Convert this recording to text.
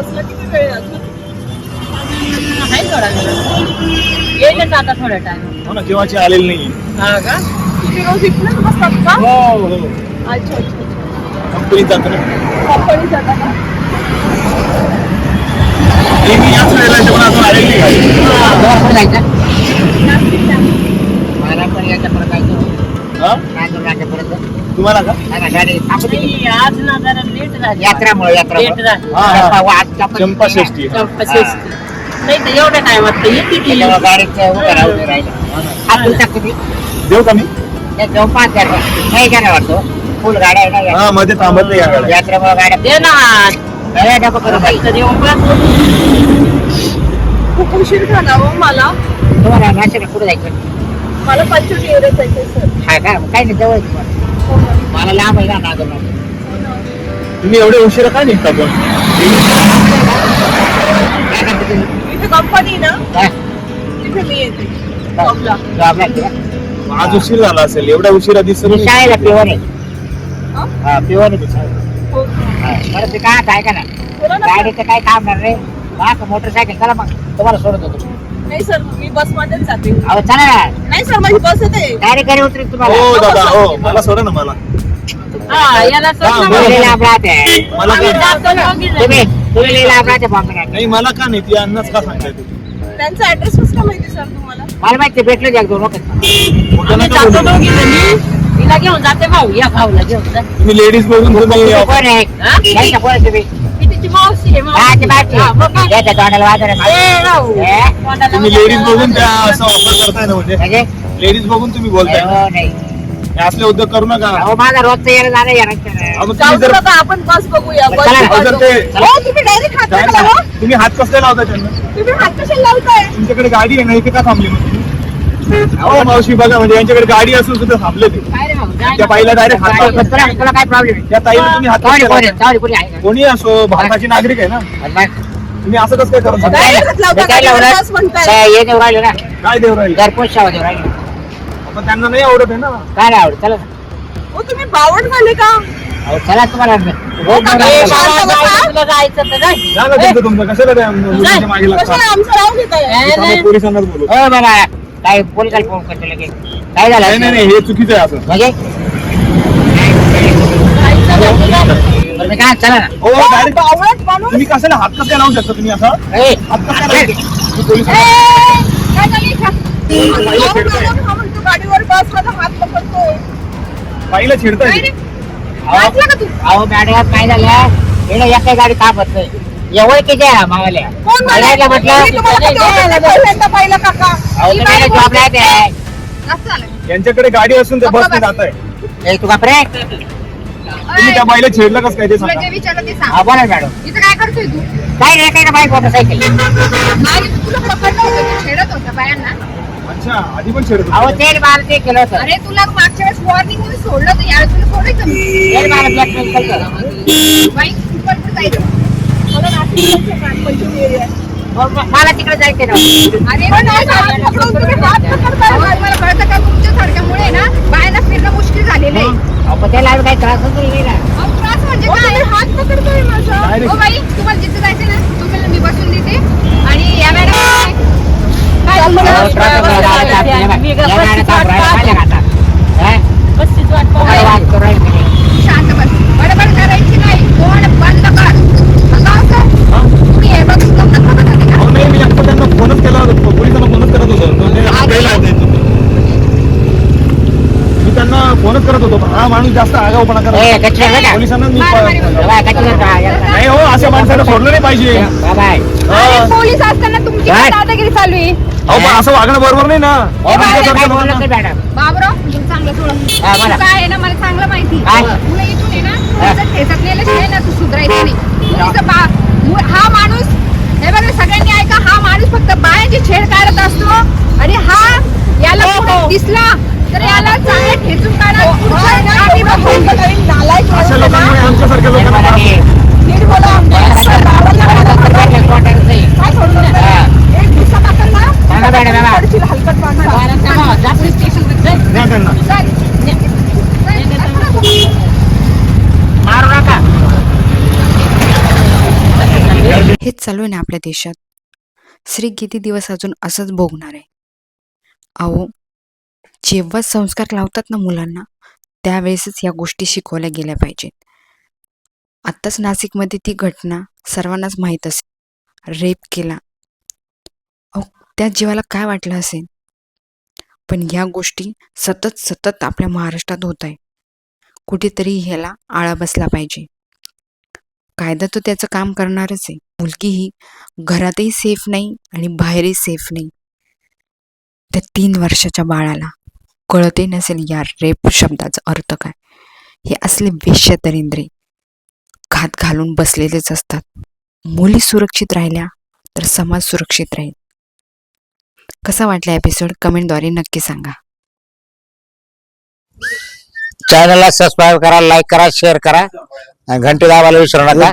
बसला किती वेळ आहे अजून. आहे थोडा वेळ. येईलच आता थोड्या टाइम हो ना केव्हाची आलेली नाही हा का? तुम्ही रोज इकडेच बसतात का? हो हो. अच्छा अच्छा कंपनीत जातो ना कंपनी जाता का नेहमी याच वेळेला येते, पण अजून आलेली नाही. गाडी. मला पण याच्यापर्यंत जायचं हा? तुम्हाला का नाही. नाही, आज ना जरा लेट झाली यात्रामुळे यात्रा लेट झाली हा, हा. चंपा वाट चंपा चंपा षष्टी हा. चौकशीच. नाही तर एवढ्या टायमात येते ती गाडीचं उभं राहू दे राहिलं. हात देऊ टाकतो मी. देऊ का मी त्या चौपात गाड्या. नाही का वाटतो फुल गाड्या आहे ना या- हा मध्ये थांबत नाही या गाड्या यात्रेमुळे गाड्या दे ना अरे, नको करू बाई. तर. खूप उशीर झाला हो मला तुम्हाला नाशिकला कुठे जायचं मला पंचवटी एवढे जायचे सर हा का काही नाही जवळ आहे. हो. मला लांब आहे ना नागपूर हो ना. तुम्ही एवढे उशिरा काय निघता पण काय करते तुम्ही? इथे कंपनी ना काय? तिथे मी येते जॉबला. जॉबला आहे का? आज उशीर झाला असेल एवढा उशिरा दिसत मी नाही. शाळेला पिवण आहे हा? हा पिवण आहे शाळेला. हो का? हा. बरं ते काय काय का ना बोला ना गाडीचं काय काम नाही रे मोटरसायकल चला मग तुम्हाला सोडत होतो नाही सर मी बस मध्येच जाते. अहो चला ना. नाही सर माझी बस येते. गाडी घरी उतरेल तुम्हाला. हो दादा हो. मला सोडा ना मला. हा याला हा, ना. राहते मला आम्ही जातो. तुम्ही तुम्ही बॉम्बे गाडी नाही मला का नाही? ती अन्नच का सांगताय तुम्ही त्यांचा ऍड्रेस कसं माहिती सर तुम्हाला? मला माहिती भेटलं एक दोन वखत. मोठं आम्ही नका जातो बोलू. दोघी जणी. तिला घेऊन जाते भाऊ या भाऊला घेऊन जा. तुम्ही लेडीज बघून तुम्ही कोण आहे? हा? यांच्या कोण आहे तुम्ही? तुम्ही लेडीज बघून त्या. असं ऑफर करताय ना म्हणजे? म्हणजे? लेडीज बघून तुम्ही बोलताय. हो नाही. हे असले उद्योग करू नका. माझा रोजचं येणं जाणं येणार आपण बस बघूया ते हो तुम्ही हात कसले लावताय त्यांना? तुम्ही हात कशाला लावताय? तुमच्याकडे गाडी आहे ना इथे का थांबली? अहो मावशी बघा म्हणजे यांच्याकडे गाडी असून सुद्धा थांबले ते. त्या. बाईला डायरेक्ट हात तुला काय प्रॉब्लेम आहे त्या ताईला तुम्ही हात कोण आहे? असो भारताची नागरिक आहे ना? तुम्ही असं कसं काय करत काय होता? लावलं? काय हे देऊ राहिले ना. काय देव राहील? घरपोच सेवा देऊ राहिले. पण त्यांना नाही आवडत आहे ना? काय नाही आवडत? चला. हो तुम्ही बावड झाले का? अहो, चला तुम्हाला रोज का? बघा. ए, शांत बाबा, बसा. जायचं तुला जायचं तर जाय. तुमचं तुमचं. कशाला त्या मुलीच्या मागे कशाला लागतात आमचं पोलिसांनाच बोलू. हो काय पोलिसाला फोन करतो लगेच. काय नाही झालं? नाही नाही, हे चुकीचं आहे असं. म्हणजे. बरं, मी काय चला ना. गाडी बावळट माणूस. तुम्ही कशाला हात कसं लावू शकता तुम्ही असं? ए, हात कसं अरे, लावू मी पोलीस ए, काय झाली? बावळट माणूस हा म्हणतो गाडीवर बस माझा हात पकडतोय. बाईला छेडताय. काय रे? अहो, वाचला का तू? अहो मॅडम काय झालं? एका गाडी थांबत नाही. एवढं किती आहे कोण म्हणायला म्हटलं मी तुम्हाला कधी ओळखलं? पहिल्यांदा पाहिलं काका. अहो ही तुम्ही बाई जॉबला बोलते. आहे असं झालं. यांच्याकडे गाडी असून ते बसने. जात आहे ते तू बापरे. तुम्ही त्या बाईला छेडलं कसं काय ते तुला जे सांगा विचारलं ते सांग. हा बोला ना मॅडम. इथं काय करतोय तू? काय नाही काय ना बाईक मोटरसायकल. आणि तुला पकडलं होतं तू छेडत होता बायांना? अच्छा आधी पण छेडत अहो होते. ते केलं होतं. अरे तुला मागच्या वेळेस वॉर्निंगमध्ये सोडलं होतं यावेळेस तुला सोडायचं. मी ते मला ब्लॅकमेल केलं बाई तू पण कुठं जायचं? मला जायचं मला तिकडे जायचं. तुम्हाला कळतं का तुमच्या सारख्यामुळे ना बायांना फिरणं मुश्किल झालेलं आहे. त्याला काही त्रास त्रास म्हणजे काय? हात पकडतोय माझा? हो बाई तुम्हाला जिथे जायचं ना तुम्हाला मी बसून देते. आणि या मॅडम काय अहो, चाललं? त्रास होतो, राहत आहे, या मी या गप्पा गाड्या तिथं थांब, राहिल्या, पाहिल्या का आता? हा? बस्तीच वाट पाहू काय राहिली. वाद करू राहिले तुम्ही? शांत बस बडबड करायची नाही तोंड बंद कर असं असं तुम्ही हे बघ तुला कसं बघायचं का? अहो नाही मी आता त्यांना फोनच केला होता पोलिसांना फोनच करत होतो तो ते आपल्याला आहेत ते. मी त्यांना फोनच करत होतो. हा माणूस जास्त आगाऊपणा करत? पोलिसांना मी नाही हो अशा माणसाला सोडलं नाही पाहिजे. पोलीस असताना तुमची काय? काय? दादागिरी चालू आहे? अहो पण असं वागणं बरोबर नाही ना. काय बाबराव तुला चांगलं सोडून हा, बोला. काय आहे ना मला चांगलं माहिती. काय? तुला इथून आहे ना ठेचत ना तू सुधारायचं नाही. तुझं बा मु- हा माणूस हे बघा सगळ्यांनी ऐका हा माणूस फक्त बायाची छेड काढत असतो. आणि हा याला हो, कुठे दिसला तर याला चांगलं ठेचून काढा पुढचं आहे ना, आम्ही बघून अशा लोकांमुळे आमच्यासारख्या लोकांना मला त्रास होतो. नीट बोला आमच्या क्वार्टरचं आहे. काय सोडून देता? एक दिवसात आपण ना सांगा मॅडम, बाबा. पडशील हलकट माणसं. बारा तेव्हा जास्त स्टेशन जाय. द्या त्यांना चल. चल, चल. मारू नका हेच चालू आहे ना आपल्या देशात स्त्री किती दिवस अजून असंच भोगणार आहे अहो जेव्हा संस्कार लावतात ना मुलांना त्यावेळेसच या गोष्टी शिकवल्या गेल्या पाहिजेत. आत्ताच नाशिकमध्ये ती घटना सर्वांनाच माहीत असेल. रेप केला. अहो त्या जीवाला काय वाटलं असेल? पण ह्या गोष्टी सतत सतत आपल्या महाराष्ट्रात होत आहे कुठेतरी ह्याला आळा बसला पाहिजे. कायदा तो त्याचं काम करणारच आहे. मुलगी ही घरातही सेफ नाही आणि बाहेरही सेफ नाही. त्या तीन वर्षाच्या बाळाला. कळतही नसेल या रेप शब्दाचा अर्थ काय. हे असले वेश्य दरिंद्रे घात घालून बसलेलेच असतात. मुली सुरक्षित राहिल्या तर समाज सुरक्षित राहील. कसा वाटला एपिसोड कमेंटद्वारे नक्की सांगा. चॅनलला सबस्क्राईब करा लाईक करा शेअर करा. घंटी दाबायला विसरू नका.